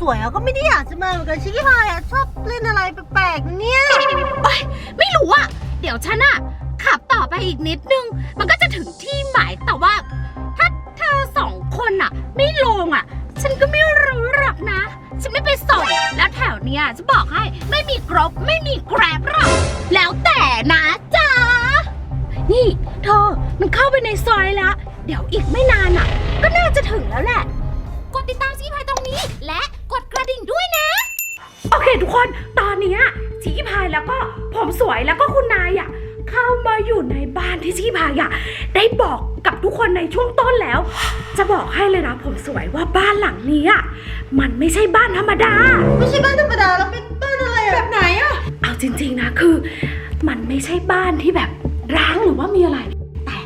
สวยอะก็ไม่ได้อยากจะมาเหมือนกันชิคกี้พายอะชอบเล่นอะไรแปลกๆเนี่ยไม่รู้อะเดี๋ยวฉันอะขับต่อไปอีกนิดนึง มันก็จะถึงที่หมายแต่ว่า ถ้าเธอสองคนอะไม่ลงอะฉันก็ไม่รู้หรอกนะ ฉันไม่ไปส่งแล้วแถวเนี้ยจะบอกให้ไม่มีกรบไม่มีแกร็บหรอกแล้วแต่นะจ๊ะนี่เธอมันเข้าไปในซอยแล้ว เดี๋ยวอีกไม่นานอะก็น่าจะถึงแล้วแหละ กดติดตามซีพายตรงนี้และ ดกระดิ่งด้วยนะ โอเคทุกคนตอนเนี้ยชีพายแล้วก็ผมสวยแล้วก็คุณนายอะเข้ามาอยู่ในบ้านที่ชีพายอะได้บอกกับทุกคนในช่วงต้นแล้ว จะบอกให้เลยนะผมสวยว่าบ้านหลังนี้อะมันไม่ใช่บ้านธรรมดา ไม่ใช่บ้านธรรมดาแล้วเป็นบ้านอะไรอะแบบไหนอะเอาจริงๆนะคือ มันไม่ใช่บ้านที่แบบร้างหรือว่ามีอะไร แต่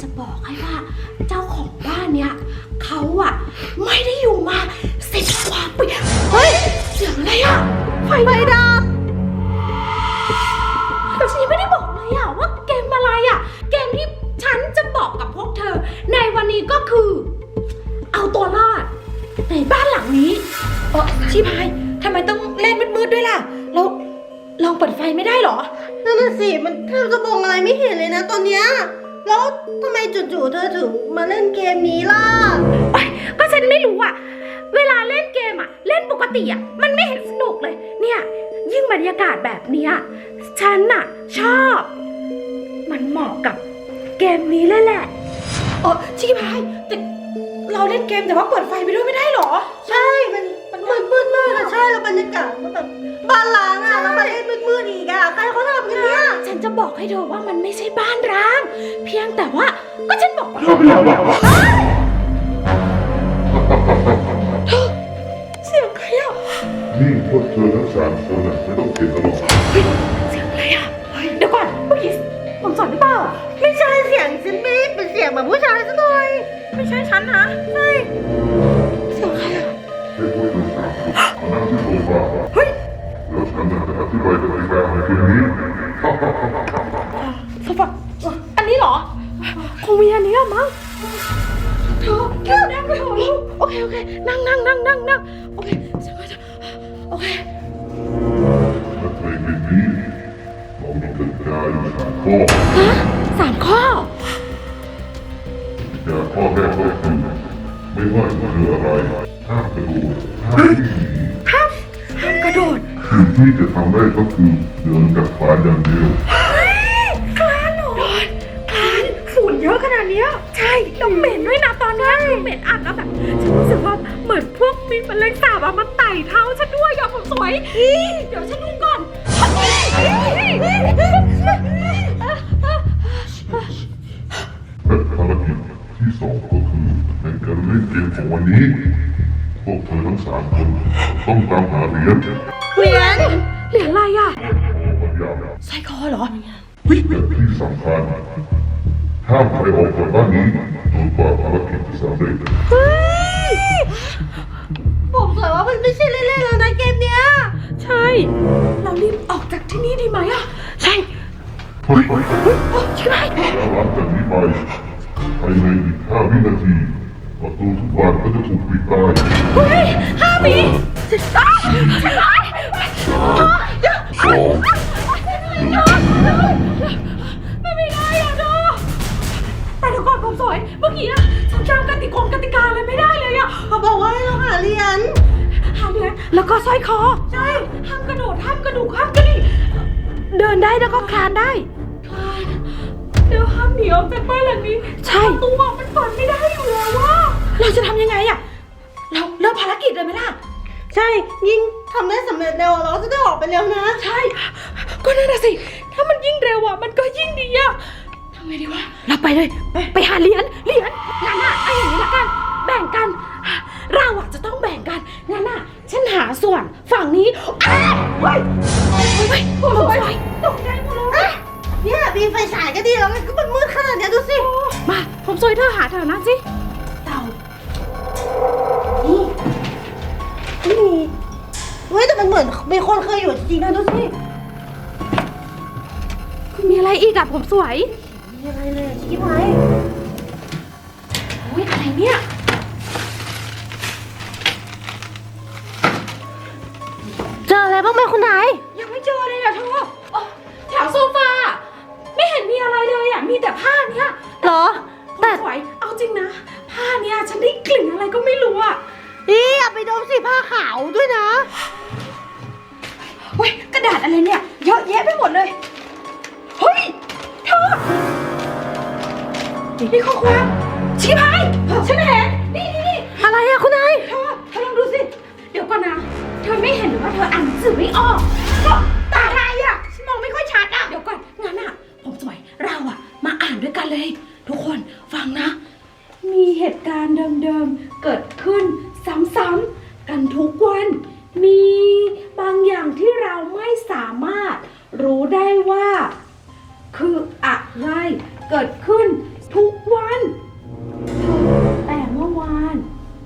จะบอกให้ว่าเจ้าของบ้านเนี้ยเขาอะไม่ได้อยู่มาสิบกว่าปี ไม่ได้ นเกมแต่ว่าเปิดไฟไปด้วยไม่ได้เหรอ ใช่ มันมันมืดมืดมากอะใช่แล้วบรรยากาศก็แบบบ้านล้างอะแล้วมาเล่นมืดมืดๆอีกอะใครเขาทำกันเนี่ยฉันจะบอกให้เธอว่ามันไม่ใช่บ้านร้าง เพียงแต่ว่าก็ฉันบอกเธอเสียงใครอะนี่พวกเธอทั้งสามคนน่ะไม่ต้องเขียนตลอดเฮ้ยเสียงอะไรอะเฮ้ยเดี๋ยวก่อนเมื่อกี้ผมสอนหรือเปล่า ไม่ใช่เสียงฉันไม่ได้เป็นเสียงแบบผู้ชายซะหน่อย ไม่ใช่ฉันนะใช่เสียงใครอะให้พวกเธอสามคนมานั่งที่โซฟาเฮ้ยแล้วฉันน่ะจะอธิบายกติกาในเกมนี้โซฟาอันนี้เหรอคงมีอันนี้อะมั้งเธอแค่นั่งไปเถอะลูกโอเคโอเคนั่งนั่งนั่งนั่งนั่งโอเคฉันก็จะโอเคและในเกมนี้เรามีกติกาอยู่สามข้อฮะสามข้อ กติกาข้อแรกก็คือไม่ว่าจะเจออะไรห้ามกระโดดห้ามวิ่งหนีห้ามห้ามกระโดดสิ่งที่จะทำได้ก็คือเดินกับฟ้าอย่างเดียวคลานเหรอคลานฝุ่นเยอะขนาดเนี้ยใช่แล้วเหม็นด้วยนะตอนเนี้ยคือเหม็นอัดแล้วแบบฉันรู้สึกว่าเหมือนพวกมีแมลงสาบอะมาไต่เท้าฉันด้วยอะผมสวยอีเดี๋ยวฉันดูก่อน เล่นเกมของวันนี้ พวกเธอทั้งสามคนต้องตามหาเหรียญเหรียญเหรียญอะไรอะพยายามสร้อยคอเหรอและที่สำคัญห้ามใครออกจากบ้านนี้จนกว่าภารกิจจะสำเร็จผมสวยว่ามันไม่ใช่เล่นๆแล้วนะเกมเนี้ย ใช่ เรารีบออกจากที่นี่ดีไหมอะใช่เฮ้ยโอ้ชิคกี้พายแล้วหลังจากนี้ไปภายในอีกห้าวินาที ประตูทุกบานก็จะถูกปิดตายเฮ้ยห้าปีสิบสามสิบสามไม่ไม่ได้อะเธอแต่เดี๋ยวก่อนผมสวย เมื่อกี้อะฉันจำกติกงกติกาอะไรไม่ได้เลยอะเขาบอกว่าให้เราหาเหรียญห้ามเลยแล้วก็สร้อยคอ ใช่ ห้ามกระโดด ห้ามกระดูก ห้ามกระดิกเดินได้แล้วก็คลานได้ คลาน เดี๋ยวห้ามหนีออกจากบ้านหลังนี้ใช่ ประตัวมันเปิดไม่ได้อยู่แล้วว่า เราจะทำยังไงอะเราเริ่มภารกิจเลยไหมล่ะ ใช่ ยิ่งทำได้สำเร็จเร็วเราก็จะได้ออกไปเร็วนะ ใช่ ก็นั่นน่ะสิ ถ้ามันยิ่งเร็วอะ มันก็ยิ่งดีอะทำไงดีวะ เราไปเลย ไปไปหาเหรียญเหรียญงั้นอะไอ้อย่างนี้ละกัน แบ่งกัน เราอะจะต้องแบ่งกันงั้นอะฉันหาส่วนฝั่งนี้อ้าวเฮ้ยเฮ้ยเฮ้ยโอ้ยตกใจหมดเลย เนี่ยมีไฟฉายก็ดีแล้วไงก็มันมืดขนาดเนี้ยดูสิ มา ผมช่วยเธอหาแถวนั้นสิเต่า นี่ไม่มีเฮ้ยแต่มันเหมือนมีคนเคยอยู่จริงๆนะดูสิมีอะไรอีกอะผมสวยมีอะไรเลยชิคกี้พายอุ๊ยไหนเนี่ย เจออะไรบ้างไหมคุณนาย ยังไม่เจอเลยอะเธออ๋อแถวโซฟา ไม่เห็นมีอะไรเลยอะมีแต่ผ้าเนี้ยเหรอแต่แต่ สวย เอาจริงนะ ผ้าเนี้ยฉันได้กลิ่นอะไรก็ไม่รู้อะนี่อย่าไปดมสิผ้าขาวด้วยนะเฮ้ยกระดาษอะไรเนี่ย เยอะแยะไปหมดเลย เฮ้ยเธอนี่ข้อความชี้พายฉันเห็นนี่นี่นี่อะไรอะคุณนายเธอเธอลองดูสิ เดี๋ยวก่อนนะ เธอไม่เห็นหรือว่าเธออ่านหนังสือไม่ออกก็ตาอะไรอะฉันมองไม่ค่อยชัดอะเดี๋ยวก่อนงั้นอะผมสวยเราอะมาอ่านด้วยกันเลย ทุกคนฟังนะ มีเหตุ การณ์เดิมๆ เกิดขึ้นซ้ำๆกันทุกวัน มีบางอย่างที่เราไม่สามารถรู้ได้ว่า คืออะไรเกิดขึ้นทุกวัน แต่เมื่อวาน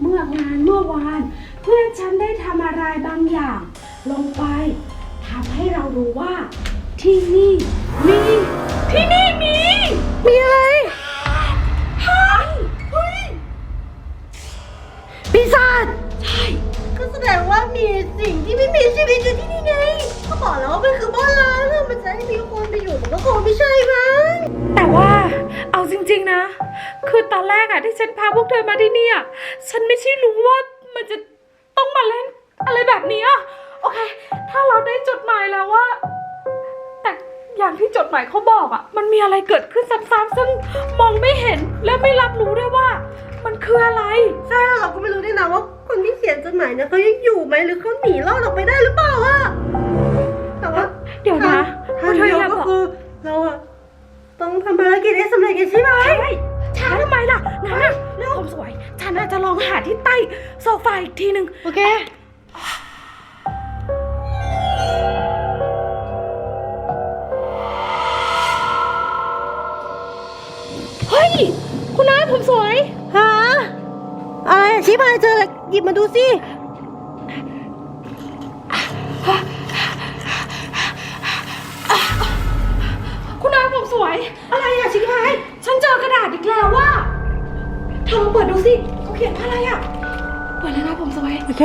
เมื่องานเมื่อวาน เพื่อนฉันได้ทำอะไรบางอย่าง ลงไปทำให้เรารู้ว่า ที่นี่มี ที่นี่มี มีอะไร ปีศาจใช่ ก็แสดงว่ามีสิ่งที่ไม่มีชีวิตอยู่ที่นี่ไง ก็บอกแล้วว่ามันคือบ้านล้างอะมันจะให้มีคนไปอยู่มันก็คงไม่ใช่มั้งแต่ว่าเอาจริงๆนะ คือตอนแรกอะที่ฉันพาพวกเธอมาที่เนี่ย ฉันไม่ใช่รู้ว่ามันจะต้องมาเล่นอะไรแบบนี้อะโอเค ถ้าเราได้จดหมายแล้วว่า แต่อย่างที่จดหมายเขาบอกอะมันมีอะไรเกิดขึ้นซ้ำๆซึ่งมองไม่เห็นและไม่รับรู้ด้วยว่ามัน คืออะไร ใช่แล้วเราก็ไม่รู้ด้วยนะว่าคนที่เขียนจดหมายเนี่ยเขายังอยู่ไหมหรือเขาหนีรอดออกไปได้หรือเปล่าอะแต่ว่าเดี๋ยวนะทางเดียวก็คือเราอะต้องทำภารกิจให้สำเร็จกันใช่ไหมใช่ช้าทำไมล่ะงั้นอะผมสวย ฉันอาจจะลองหาที่ใต้โซฟาอีกทีหนึ่งโอเคเฮ้ย คุณนายผมสวยฮะ อะไรอะชี้พายเจออะไรหยิบมาดูสิ คุณนายผมสวย อะไรอะชิคายฉันเจอกระดาษอีกแล้วว่าเธอลองเปิดดูสิเขาเขียนว่าอะไรอะเปิดเลยนะผมสวย โอเค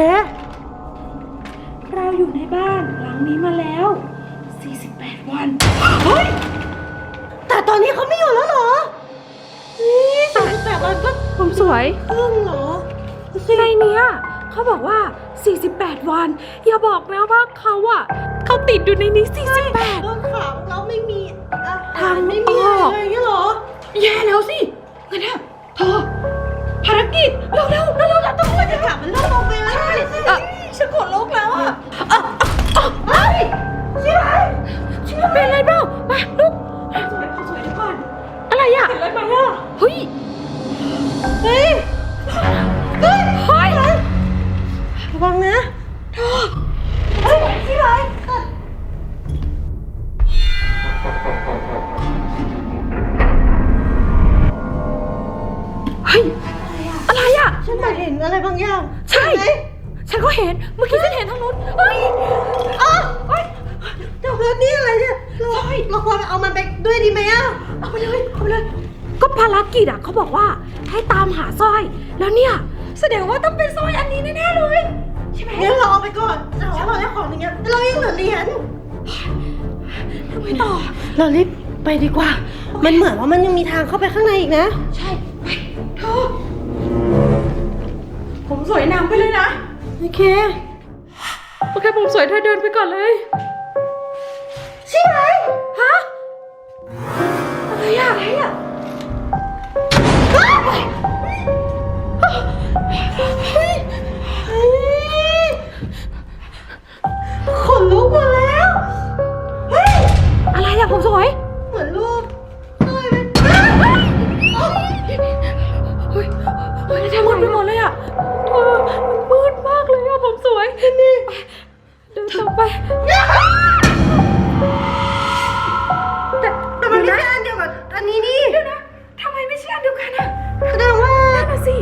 เราอยู่ในบ้านหลังนี้มาแล้ว 48 วัน เฮ้ย แต่ตอนนี้เขาไม่อยู่แล้วเหรอนี่สามสิบแปดวันก็ ผมสวยครึ่งเหรอดูสิในเนี้ยเขาบอกว่า 48 วัน อย่าบอกนะว่าเขาอะเขาติดอยู่ในนี้ 48โดนขังแล้วไม่มีอาทาหางรไม่มีออะอกไรอย่างเงี้ยเหรอ แย่แล้วสิงั้นเนี่ยเธอภารกิจเร็วเร็วเร็วเร็วเราต้องบรรยากาศมันเริ่มลงไปแล้วใช่ใช่เอ่อฉันกดลุกแล้วอะ องอย่างเงี้ยแต่เรายังเหลือเหรียญทำไมต่อ เรารีบไปดีกว่า มันเหมือนว่ามันยังมีทางเข้าไปข้างในอีกนะ ใช่ไปเธอผมสวยนำไปเลยนะ โอเค โอเค ผมสวยเธอเดินไปก่อนเลยใช่ไหมฮะอะไรอะอะไรอะเฮ้ย อะไรอะผมสวย เหมือนรูปเฮ้ยมันเฮ้ยเฮ้ยทำมืดไปหมดเลยอะเธอมันมืดมากเลยอะผมสวย นี่เดินต่อไป แต่แต่มันไม่ใช่อันเดียวกับอันนี้นี่เดี๋ยวนะทำไมไม่ใช่อันเดียวกันอะแสดงว่านั่นน่ะสิ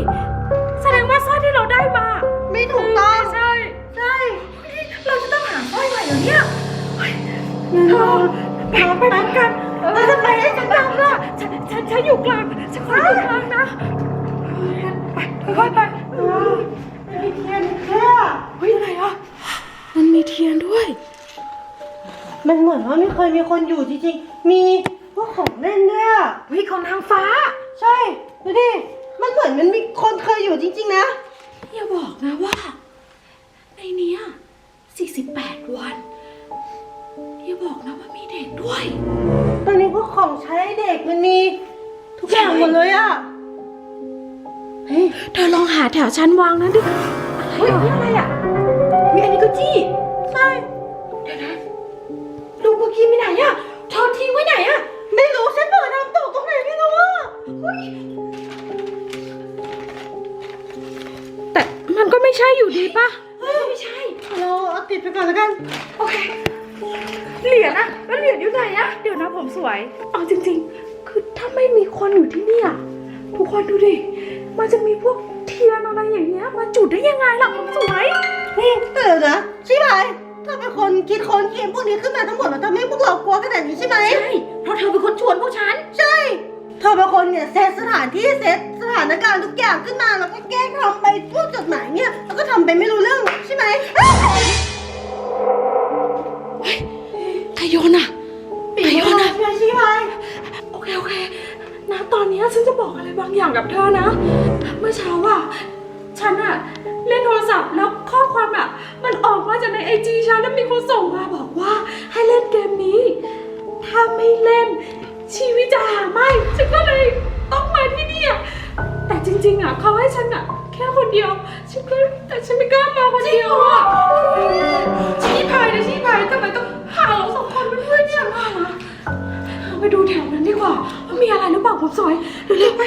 แสดงว่าสร้อยที่เราได้มา ไม่ถูกต้อง ใช่ใช่ เราจะต้องหาสร้อยใหม่เหรอเนี่ยเฮ้ยเรา เราไปพร้อมกันเราจะไปให้ฉันนำล่ะฉันฉันฉันอยู่กลางฉันขออยู่กลางนะไปค่อยๆไปมีเทียนแค่เฮ้ยอะไรอะมันมีเทียนด้วย มันเหมือนว่าไม่เคยมีคนอยู่จริงๆ มีพวกของเล่นด้วยอะเฮ้ยของนางฟ้า ใช่ ดูดิ มันเหมือนมันมีคนเคยอยู่จริง ๆ นะ อย่าบอกนะว่า เลยอะ เฮ้ยเธอลองหาแถวชั้นวางนั้นดิเฮ้ยนี่อะไรอะวิอันนี้ก็จี้ใช่เดี๋ยวนะลูกเมื่อกี้ไปไหนอะเธอทิ้งไว้ไหนอะ ไม่รู้ฉันเปิดทำตกตรงไหนไม่รู้อะเฮ้ยแต่มันก็ไม่ใช่อยู่ดีป่ะไม่ใช่เราเอาติดไปก่อนแล้วกัน โอเค เหรียญอะแล้วเหรียญอยู่ไหนอะเดี๋ยวนะผมสวย เอาจริง ๆ คือถ้าไม่มีคนอยู่ที่เนี่ยทุกคนดูดิ มันจะมีพวกเทียนอะไรอย่างเงี้ยมาจุดได้ยังไงล่ะผมสวยนี่เดี๋ยวนะใช่ไหมเธอเป็นคนคิดค้นเกมพวกนี้ขึ้นมาทั้งหมดแล้วทำให้พวกเรากลัวขนาดนี้ใช่ไหมใช่เพราะเธอเป็นคนชวนพวกฉัน ใช่ เธอเป็นคนเนี่ยเซตสถานที่เซตสถานการณ์ทุกอย่างขึ้นมาแล้วก็แกล้งทำไปพวกจดหมายเนี่ยแล้วก็ทำไปไม่รู้เรื่องใช่ไหมใครโยนอะใครโยนอะใช่ใช่ไหมโอเคโอเค ตอนเนี้ยฉันจะบอกอะไรบางอย่างกับเธอนะ เมื่อเช้าอะฉันอะเล่นโทรศัพท์แล้วข้อความอะมันออกมาจากในไอจีฉันแล้วมีคนส่งมาบอกว่า ให้เล่นเกมนี้ ถ้าไม่เล่น ชีวิตจะหาไม่ ฉันก็เลยต้องมาที่นี่อะแต่จริงๆอะเขาให้ฉันอะแค่คนเดียว ฉันก็ สวยเร็วๆไป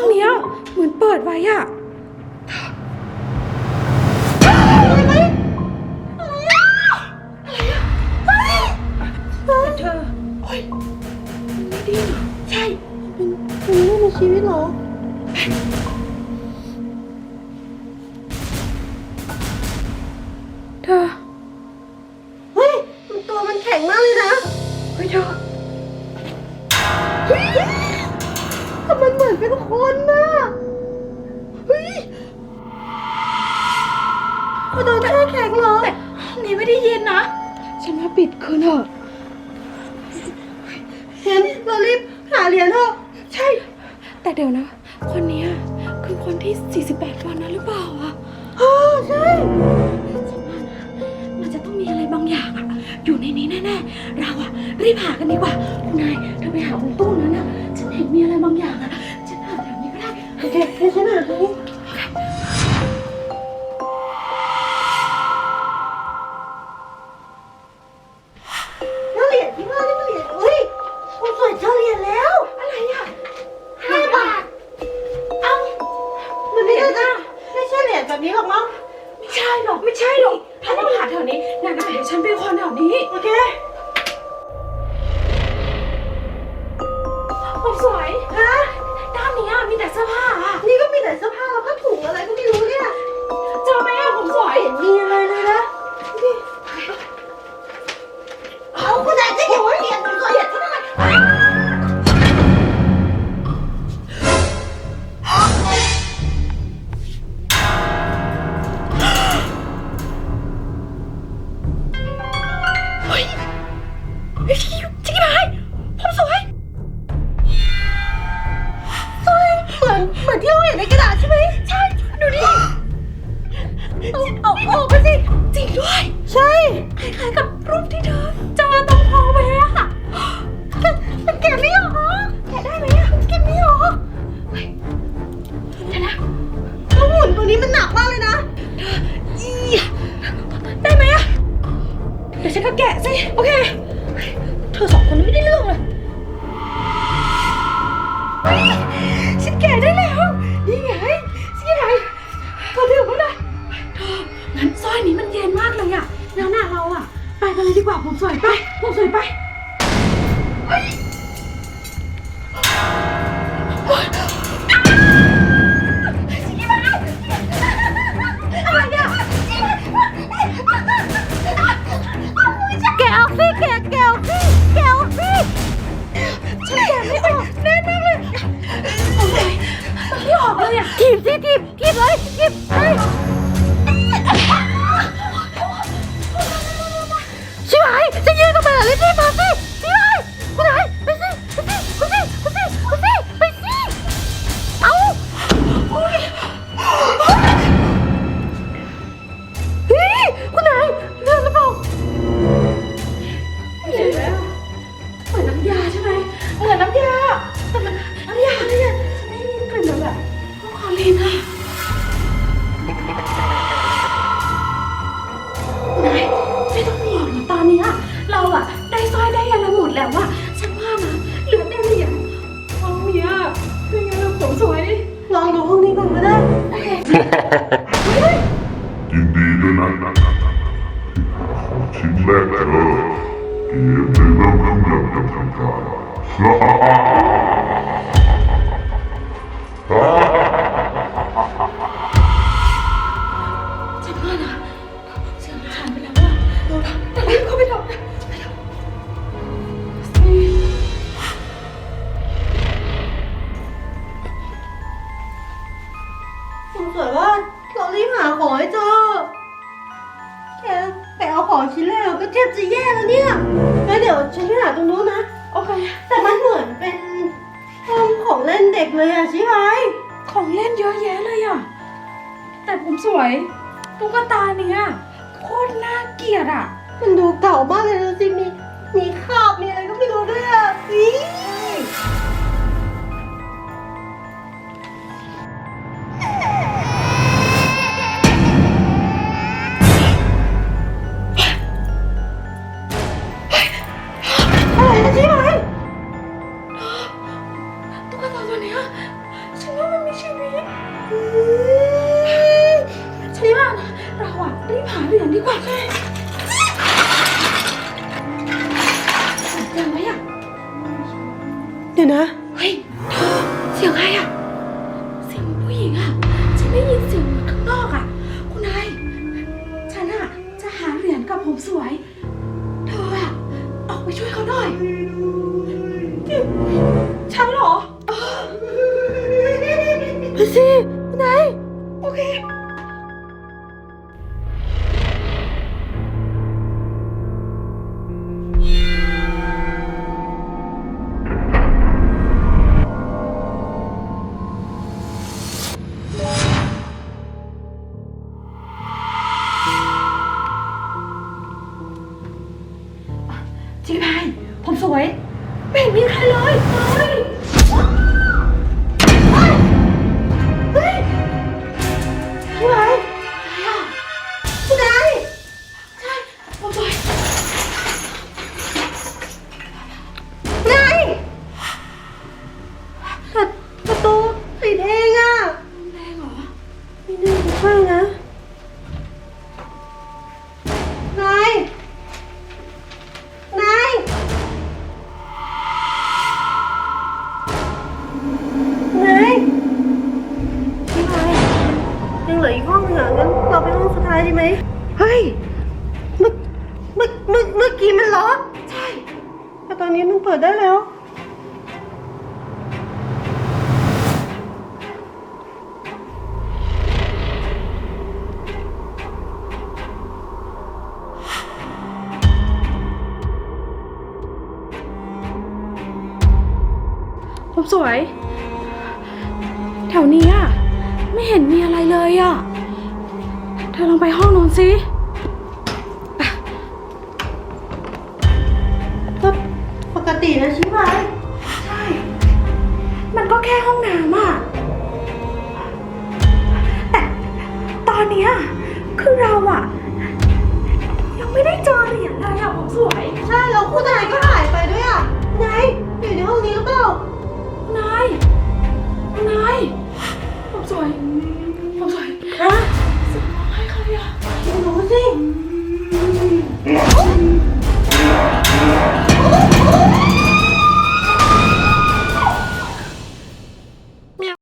องเนี้ยเหมือนเปิดไว้อะอะไรไหมอะไรอะอะไรอะเธอโอ้ยมันไม่ดีเหรอใช่เป็นเป็นเรื่องในชีวิตเหรอ เธอ นน่ะเฮ้ยประตูแช่แข็งเหรอนี่ไม่ได้เย็นนะ ฉันว่าปิดคืนเถอะเห็นเรารีบหาเหรียญเถอะใช่ แต่เดี๋ยวนะ คนนี้คือคนที่ 48 วันนั้นหรือเปล่าอะเออใช่มันจะต้องมีอะไรบางอย่างอยู่ในนี้แน่ๆ เราอะรีบหากันดีกว่า คุนายเธอไปหาบนตู้นั้นนะฉันเห็นมีอะไรบางอย่างอะ Kerja. Skip! Hurry! ยินดีด้วยนะชิ้นแรกเธอเกมในเริ่มเริ่มเริ่มทำการ รีบหาของให้เจอแกไปเอาของชิ้นแรกก็แทบจะแย่แล้วเนี่ยงั้นเดี๋ยวฉันไปหาตรงนู้นนะ โอเค แต่มันเหมือนเป็นห้องของเล่นเด็กเลยอะชิบายของเล่นเยอะแยะเลยอะแต่ผมสวย ตุ๊กตาเนี่ยโคตรน่าเกลียดอะมันดูเก่ามากเลยนะจริมีมีคราบมีอะไรก็ไม่รู้ด้วยอะสิ ธอลองไปห้องนอนสิ